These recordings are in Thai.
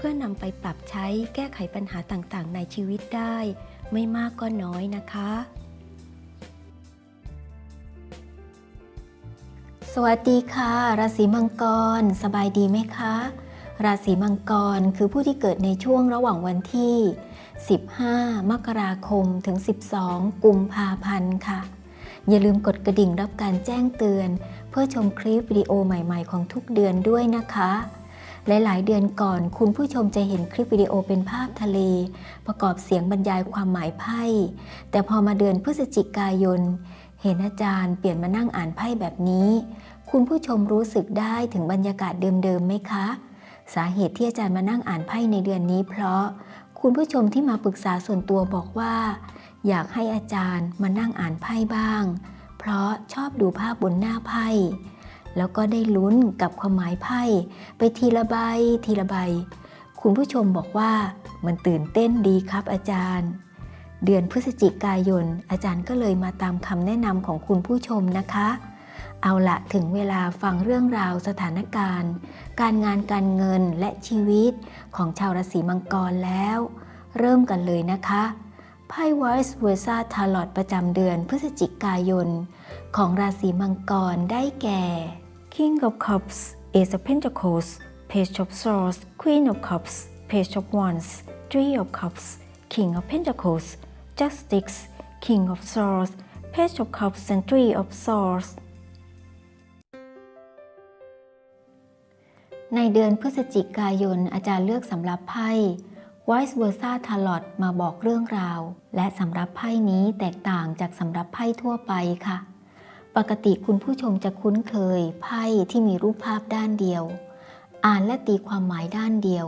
เพื่อนำไปปรับใช้แก้ไขปัญหาต่างๆ ในชีวิตได้ ไม่มากก็น้อยนะคะ สวัสดีค่ะ ราศีมังกร สบายดีไหมคะ ราศีมังกรคือผู้ที่เกิดในช่วงระหว่างวันที่ 15 มกราคมถึง 12 กุมภาพันธ์ค่ะ อย่าลืมกดกระดิ่งรับการแจ้งเตือน เพื่อชมคลิปวิดีโอใหม่ ๆ ของทุกเดือนด้วยนะคะ หลายๆ เดือนก่อน คุณผู้ชมจะเห็นคลิปวิดีโอเป็นภาพทะเล ประกอบเสียงบรรยายความหมายไพ่ แต่พอมาเดือนพฤศจิกายน เห็นอาจารย์เปลี่ยนมานั่งอ่านไพ่แบบนี้ คุณผู้ชมรู้สึกได้ถึงบรรยากาศเดิมๆไหมคะ สาเหตุที่อาจารย์มานั่งอ่านไพ่ในเดือนนี้ เพราะคุณผู้ชมที่มาปรึกษาส่วนตัวบอกว่า อยากให้อาจารย์มานั่งอ่านไพ่บ้าง เพราะชอบดูภาพบนหน้าไพ่ แล้วก็ได้ลุ้นกับความหมายไพ่ไปทีละใบทีละใบ คุณผู้ชมบอกว่ามันตื่นเต้นดีครับอาจารย์ เดือนพฤศจิกายน อาจารย์ก็เลยมาตามคำแนะนำของคุณผู้ชมนะคะ เอาละถึงเวลาฟังเรื่องราวสถานการณ์ การงานการเงินและชีวิตของชาวราศีมังกรแล้ว เริ่มกันเลยนะคะไพ่ Vice Versa Tarot ประจำเดือนพฤศจิกายน ของราศีมังกรได้แก่ King of Cups Ace of Pentacles Page of Swords Queen of Cups Page of Wands Three of Cups King of Pentacles Justice King of Swords Page of Cups and Three of Swords ในเดือนพฤศจิกายนอาจารย์เลือกสำหรับไพ่ Vice Versa Tarot มาบอกเรื่องราว และสำหรับไพ่นี้แตกต่างจากสำหรับไพ่ทั่วไปค่ะ ปกติคุณผู้ชมจะคุ้นเคยไพ่ที่มีรูปภาพด้านเดียว อ่านและตีความหมายด้านเดียว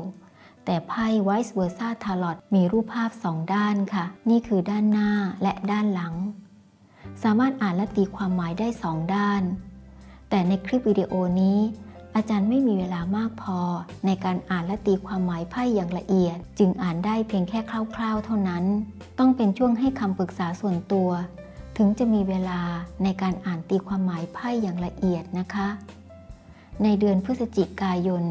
แต่ไพ่ Vice Versa Tarot มีรูปภาพสองด้านค่ะ นี่คือด้านหน้าและด้านหลัง สามารถอ่านและตีความหมายได้สองด้าน แต่ในคลิปวิดีโอนี้ อาจารย์ไม่มีเวลามากพอ ในการอ่านและตีความหมายไพ่อย่างละเอียด จึงอ่านได้เพียงแค่คร่าว ๆ เท่านั้น ต้องเป็นช่วงให้คำปรึกษาส่วนตัว ถึงจะมีเวลาในการอ่านตีความหมายไพ่อย่างละเอียดนะคะ ในเดือนพฤศจิกายน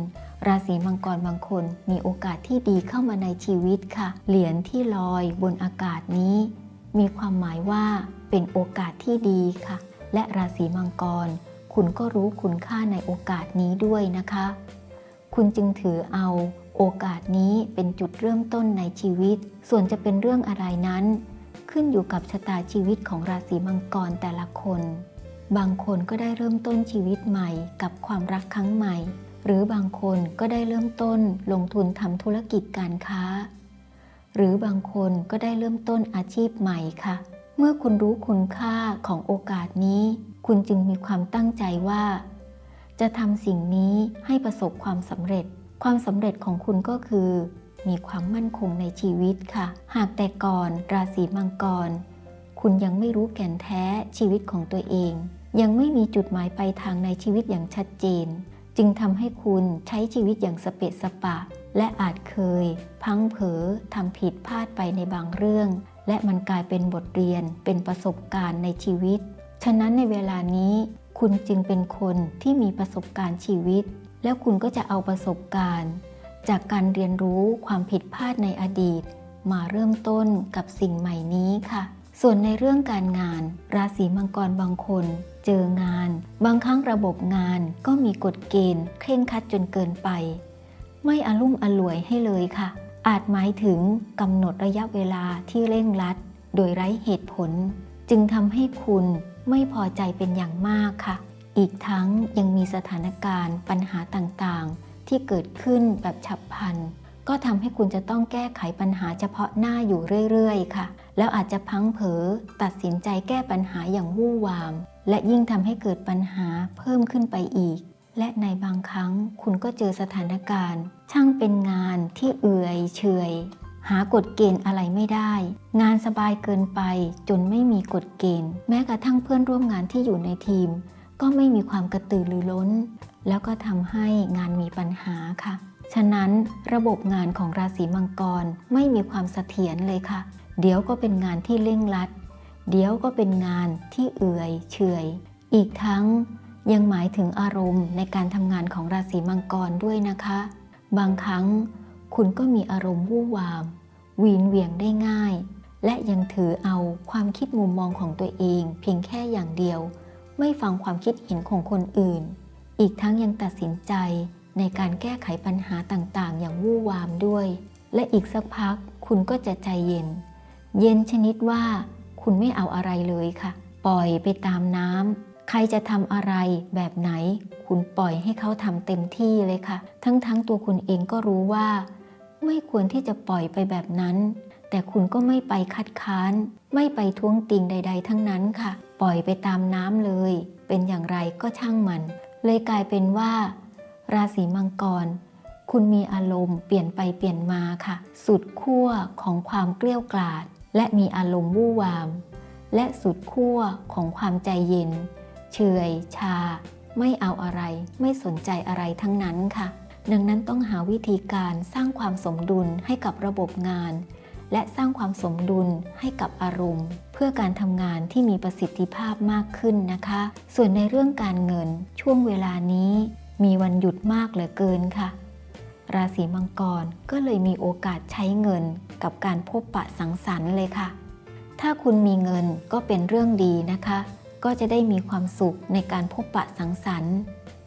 ราศีมังกรบางคนมีโอกาสที่ดีเข้ามาในชีวิตค่ะ เหรียญที่ลอยบนอากาศนี้ มีความหมายว่าเป็นโอกาสที่ดีค่ะ และราศีมังกร คุณก็รู้คุณค่าในโอกาสนี้ด้วยนะคะ คุณจึงถือเอาโอกาสนี้เป็นจุดเริ่มต้นในชีวิต ส่วนจะเป็นเรื่องอะไรนั้น ขึ้นอยู่กับชะตาชีวิตของราศีมังกรแต่ละคน บางคนก็ได้เริ่มต้นชีวิตใหม่กับความรักครั้งใหม่ หรือบางคนก็ได้เริ่มต้นลงทุนทำธุรกิจการค้า หรือบางคนก็ได้เริ่มต้นอาชีพใหม่ค่ะ เมื่อคุณรู้คุณค่าของโอกาสนี้ คุณจึงมีความตั้งใจว่า จะทำสิ่งนี้ให้ประสบความสำเร็จ ความสำเร็จของคุณก็คือ มีความมั่นคงในชีวิตค่ะ หากแต่ก่อนราศีมังกร คุณยังไม่รู้แก่นแท้ชีวิตของตัวเอง ยังไม่มีจุดหมายปลายทางในชีวิตอย่างชัดเจน จึงทำให้คุณใช้ชีวิตอย่างสเปะสปะ และอาจเคย พังเผลอทำผิดพลาดไปในบางเรื่อง และมันกลายเป็นบทเรียนเป็นประสบการณ์ในชีวิต ฉะนั้นในเวลานี้ คุณจึงเป็นคนที่มีประสบการณ์ชีวิต แล้วคุณก็จะเอาประสบการณ์ จากการเรียนรู้ความผิดพลาดในอดีต มาเริ่มต้นกับสิ่งใหม่นี้ค่ะ ส่วนในเรื่องการงาน ราศีมังกรบางคน เจองาน บางครั้งระบบงานก็มีกฎเกณฑ์ เคร่งครัดจนเกินไป ไม่อารุ่มอร่วยให้เลยค่ะ อาจหมายถึงกำหนดระยะเวลาที่เร่งรัด โดยไร้เหตุผล จึงทำให้คุณไม่พอใจเป็นอย่างมากค่ะ อีกทั้งยังมีสถานการณ์ปัญหาต่างๆ ที่เกิดขึ้นแบบฉับพลัน ก็ทำให้คุณจะต้องแก้ไขปัญหาเฉพาะหน้าอยู่เรื่อยๆ ค่ะ แล้วอาจจะพังเผลอตัดสินใจแก้ปัญหาอย่างวู่วาม และยิ่งทำให้เกิดปัญหาเพิ่มขึ้นไปอีก และในบางครั้งคุณก็เจอสถานการณ์ ช่างเป็นงานที่เอื่อยเฉยหากฎเกณฑ์อะไรไม่ได้ งานสบายเกินไปจนไม่มีกฎเกณฑ์ แม้กระทั่งเพื่อนร่วมงานที่อยู่ในทีม ก็ไม่มีความกระตือรือร้น แล้วก็ทำให้งานมีปัญหาค่ะ ฉะนั้นระบบงานของราศีมังกรไม่มีความเสถียรเลยค่ะ เดี๋ยวก็เป็นงานที่เร่งรัด เดี๋ยวก็เป็นงานที่เอื่อยเฉยอีกทั้งยังหมายถึงอารมณ์ในการทำงานของราศีมังกรด้วยนะคะ บางครั้งคุณก็มีอารมณ์วู่วาม วีนเหวี่ยงได้ง่าย และยังถือเอาความคิดมุมมองของตัวเอง เพียงแค่อย่างเดียว ไม่ฟังความคิดเห็นของคนอื่น อีกทั้งยังตัดสินใจในการแก้ไขปัญหาต่างๆ อย่างวู่วามด้วย และอีกสักพักคุณก็จะใจเย็น เย็นชนิดว่า คุณไม่เอาอะไรเลยค่ะ ปล่อยไปตามน้ำใครจะทำอะไรแบบไหน คุณปล่อยให้เขาทำเต็มที่เลยค่ะ ทั้งๆตัวคุณเองก็รู้ว่า ไม่ควรที่จะปล่อยไปแบบนั้น แต่คุณก็ไม่ไปคัดค้าน ไม่ไปท้วงติงใด ๆ ทั้งนั้นค่ะ ปล่อยไปตามน้ำเลย เป็นอย่างไรก็ช่างมัน เลยกลายเป็นว่า ราศีมังกร คุณมีอารมณ์เปลี่ยนไปเปลี่ยนมาค่ะ สุดขั้วของความเกลี้ยกล่อดและมีอารมณ์วู่วาม และสุดขั้วของความใจเย็น เฉยชา ไม่เอาอะไร ไม่สนใจอะไรทั้งนั้นค่ะ ดังนั้นต้องหาวิธีการสร้างความสมดุลให้กับระบบงาน และสร้างความสมดุลให้กับอารมณ์ พื่อการทำงานที่มีประสิทธิภาพมากขึ้นนะคะ ส่วนในเรื่องการเงินช่วงเวลานี้มีวันหยุดมากเหลือเกินค่ะ ราศีมังกรก็เลยมีโอกาสใช้เงินกับการพบปะสังสรรค์เลยค่ะ ถ้าคุณมีเงินก็เป็นเรื่องดีนะคะ ก็จะได้มีความสุขในการพบปะสังสรรค์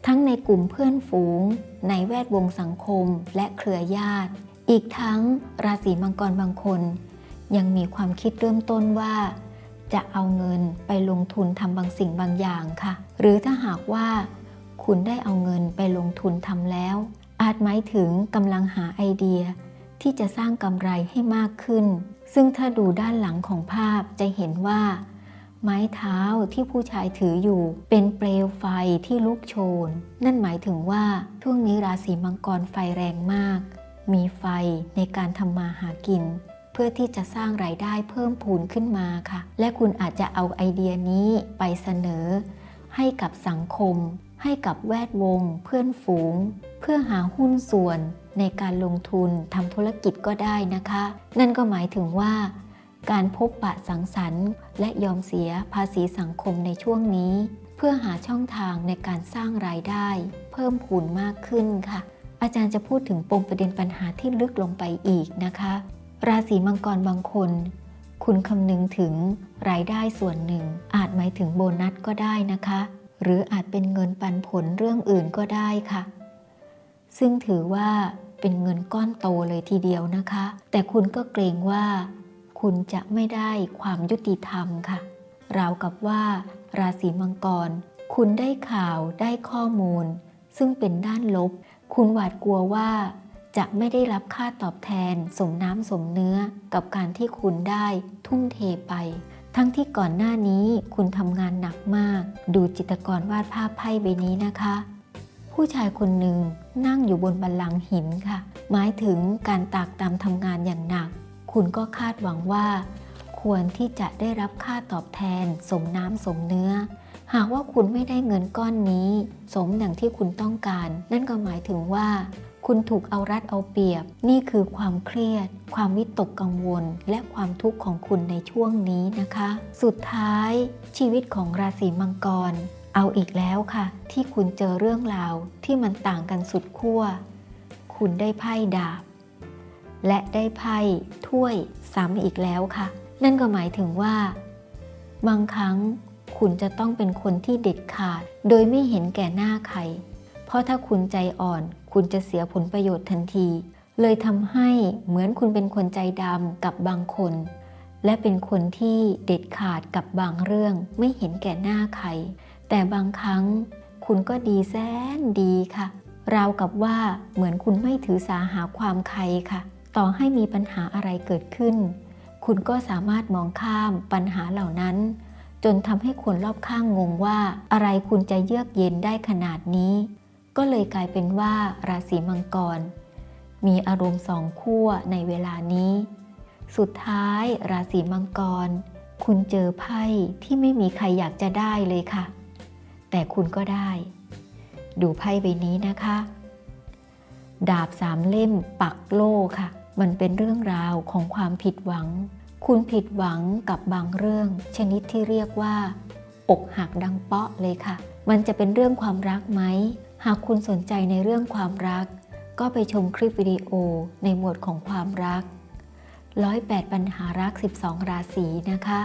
ทั้งในกลุ่มเพื่อนฝูง ในแวดวงสังคมและเครือญาติ อีกทั้งราศีมังกรบางคน ยังมีความคิดเริ่มต้นว่า จะเอาเงินไปลงทุนทำบางสิ่งบางอย่างค่ะ หรือถ้าหากว่า คุณได้เอาเงินไปลงทุนทำแล้ว อาจหมายถึงกำลังหาไอเดีย ที่จะสร้างกำไรให้มากขึ้น ซึ่งถ้าดูด้านหลังของภาพจะเห็นว่า ไม้เท้าที่ผู้ชายถืออยู่ เป็นเปลวไฟที่ลุกโชน นั่นหมายถึงว่าช่วงนี้ราศีมังกรไฟแรงมาก มีไฟในการทำมาหากิน เพื่อที่จะสร้างรายได้เพิ่มพูนขึ้นมาค่ะ และคุณอาจจะเอาไอเดียนี้ไปเสนอ ให้กับสังคม ให้กับแวดวง เพื่อนฝูง เพื่อหาหุ้นส่วนในการลงทุนทำธุรกิจก็ได้นะคะ นั่นก็หมายถึงว่า การพบปะสังสรรค์ และยอมเสียภาษีสังคมในช่วงนี้ เพื่อหาช่องทางในการสร้างรายได้ เพิ่มพูนมากขึ้นค่ะ อาจารย์จะพูดถึงปมประเด็นปัญหาที่ลึกลงไปอีกนะคะ ราศีมังกรบางคน คุณคำนึงถึงรายได้ส่วนหนึ่ง อาจหมายถึงโบนัสก็ได้นะคะ หรืออาจเป็นเงินปันผลเรื่องอื่นก็ได้ค่ะ ซึ่งถือว่าเป็นเงินก้อนโตเลยทีเดียวนะคะ แต่คุณก็เกรงว่า คุณจะไม่ได้ความยุติธรรมค่ะ ราวกับว่า ราศีมังกร คุณได้ข่าวได้ข้อมูล ซึ่งเป็นด้านลบ คุณหวาดกลัวว่า จะไม่ได้รับค่าตอบแทน สมน้ำสมเนื้อกับการที่คุณได้ทุ่มเทไป ทั้งที่ก่อนหน้านี้คุณทำงานหนักมาก ดูจิตรกรวาดภาพไพ่ใบนี้นะคะ ผู้ชายคนหนึ่งนั่งอยู่บนบัลลังก์หินค่ะ หมายถึงการตากตามทำงานอย่างหนัก คุณก็คาดหวังว่า ควรที่จะได้รับค่าตอบแทน สมน้ำสมเนื้อหากว่าคุณไม่ได้เงินก้อนนี้ สมดังที่คุณต้องการ นั่นก็หมายถึงว่า คุณถูกเอารัดเอาเปรียบ นี่คือความเครียด ความวิตกกังวล และความทุกข์ของคุณในช่วงนี้นะคะ สุดท้าย ชีวิตของราศีมังกร เอาอีกแล้วค่ะ ที่คุณเจอเรื่องราวที่มันต่างกันสุดขั้ว คุณได้ไพ่ดาบ และได้ไพ่ถ้วยซ้ำอีกแล้วค่ะ นั่นก็หมายถึงว่า บางครั้งคุณจะต้องเป็นคนที่เด็ดขาด โดยไม่เห็นแก่หน้าใคร ราะถ้าคุณใจอ่อน คุณจะเสียผลประโยชน์ทันที เลยทำให้เหมือนคุณเป็นคนใจดำกับบางคน และเป็นคนที่เด็ดขาดกับบางเรื่อง ไม่เห็นแก่หน้าใคร แต่บางครั้งคุณก็ดีแสนดีค่ะ ราวกับว่าเหมือนคุณไม่ถือสาหาความใครค่ะ ต่อให้มีปัญหาอะไรเกิดขึ้น คุณก็สามารถมองข้ามปัญหาเหล่านั้น จนทำให้คนรอบข้างงงว่า อะไรคุณจะเยือกเย็นได้ขนาดนี้ ก็เลยกลายเป็นว่าราศีมังกร มีอารมณ์สองขั้วในเวลานี้ สุดท้ายราศีมังกร คุณเจอไพ่ที่ไม่มีใครอยากจะได้เลยค่ะ แต่คุณก็ได้ ดูไพ่ใบนี้นะคะ ดาบสามเล่มปักโล่ค่ะ มันเป็นเรื่องราวของความผิดหวัง คุณผิดหวังกับบางเรื่อง ชนิดที่เรียกว่า อกหักดังเปาะเลยค่ะ มันจะเป็นเรื่องความรักไหม หากคุณสนใจในเรื่องความรัก ก็ไปชมคลิปวิดีโอในหมวดของความรัก 108 ปัญหารัก 12 ราศีนะคะ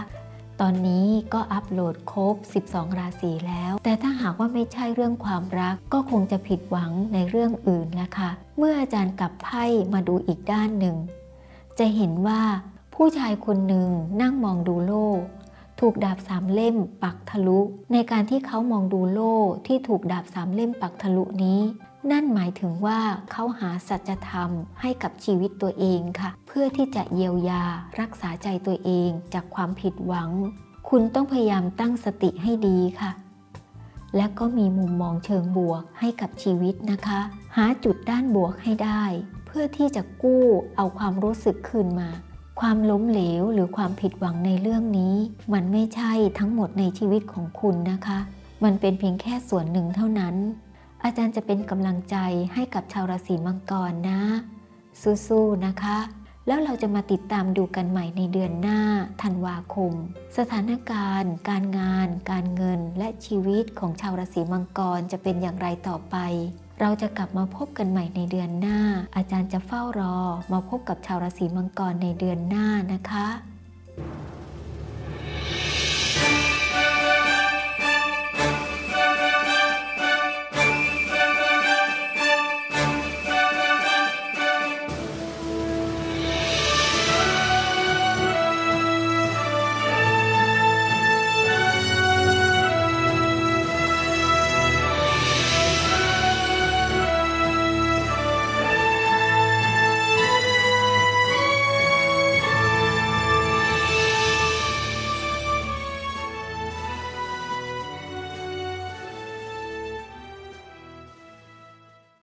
ตอนนี้ก็อัปโหลดครบ 12 ราศีแล้ว แต่ถ้าหากว่าไม่ใช่เรื่องความรัก ก็คงจะผิดหวังในเรื่องอื่นแล้วค่ะเมื่ออาจารย์กลับไพ่มาดูอีกด้านหนึ่ง จะเห็นว่าผู้ชายคนหนึ่งนั่งมองดูโลก ถูกดาบสามเล่มปักทะลุ ในการที่เขามองดูโล่ที่ถูกดาบสามเล่มปักทะลุนี้ นั่นหมายถึงว่าเขาหาสัจธรรมให้กับชีวิตตัวเองค่ะ เพื่อที่จะเยียวยารักษาใจตัวเองจากความผิดหวัง คุณต้องพยายามตั้งสติให้ดีค่ะและก็มีมุมมองเชิงบวกให้กับชีวิตนะคะ หาจุดด้านบวกให้ได้ เพื่อที่จะกู้เอาความรู้สึกคืนมา ความล้มเหลวหรือความผิดหวังในเรื่องนี้ มันไม่ใช่ทั้งหมดในชีวิตของคุณนะคะ มันเป็นเพียงแค่ส่วนหนึ่งเท่านั้น อาจารย์จะเป็นกำลังใจให้กับชาวราศีมังกรนะ สู้ๆนะคะ แล้วเราจะมาติดตามดูกันใหม่ในเดือนหน้าธันวาคม สถานการณ์ การงาน การเงินและชีวิตของชาวราศีมังกรจะเป็นอย่างไรต่อไป เราจะกลับมาพบกันใหม่ในเดือนหน้า อาจารย์จะเฝ้ารอ มาพบกับชาวราศีมังกรในเดือนหน้านะคะ